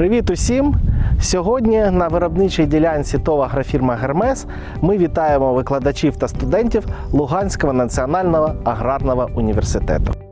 Привіт усім! Сьогодні на виробничій ділянці ТОВ агрофірма Гермес ми вітаємо викладачів та студентів Луганського національного аграрного університету.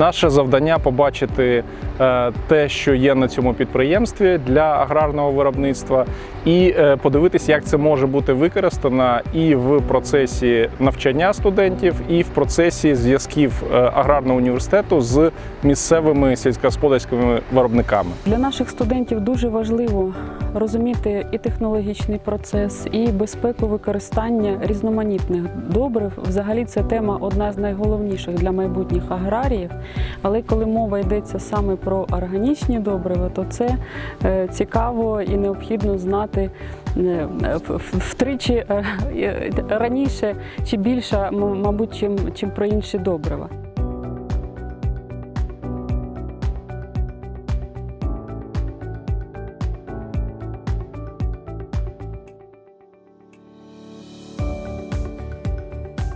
Наше завдання побачити е, те, що є на цьому підприємстві для аграрного виробництва, і е, подивитися, як це може бути використано і в процесі навчання студентів, і в процесі зв'язків е, аграрного університету з місцевими сільськогосподарськими виробниками. Для наших студентів дуже важливо розуміти і технологічний процес, і безпеку використання різноманітних добрив. Взагалі, це тема одна з найголовніших для майбутніх аграріїв. Але коли мова йдеться саме про органічні добрива, то це е, цікаво і необхідно знати е, втричі е, раніше чи більше, мабуть, чим, чим про інші добрива.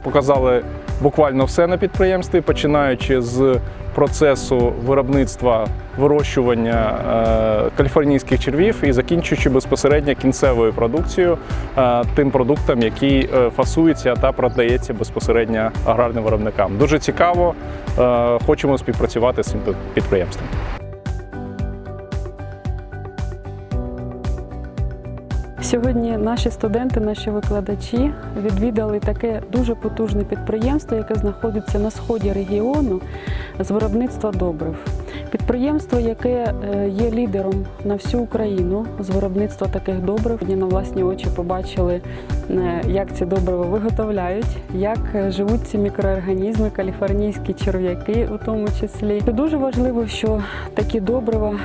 Показали буквально все на підприємстві, починаючи з процесу виробництва вирощування е, каліфорнійських червів і закінчуючи безпосередньо кінцевою продукцією, е, тим продуктом, який е, фасується та продається безпосередньо аграрним виробникам. Дуже цікаво. Хочемо співпрацювати з цим підприємством. Сьогодні наші студенти, наші викладачі відвідали таке дуже потужне підприємство, яке знаходиться на сході регіону з виробництва добрив. Підприємство, яке е, є лідером на всю Україну з виробництва таких добрив. Сьогодні на власні очі побачили, е, як ці добрива виготовляють, як е, живуть ці мікроорганізми, каліфорнійські черв'яки, у тому числі. Це дуже важливо, що такі добрива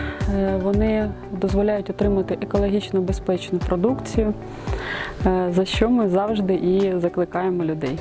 вони дозволяють отримати екологічно безпечну продукцію, за що ми завжди і закликаємо людей.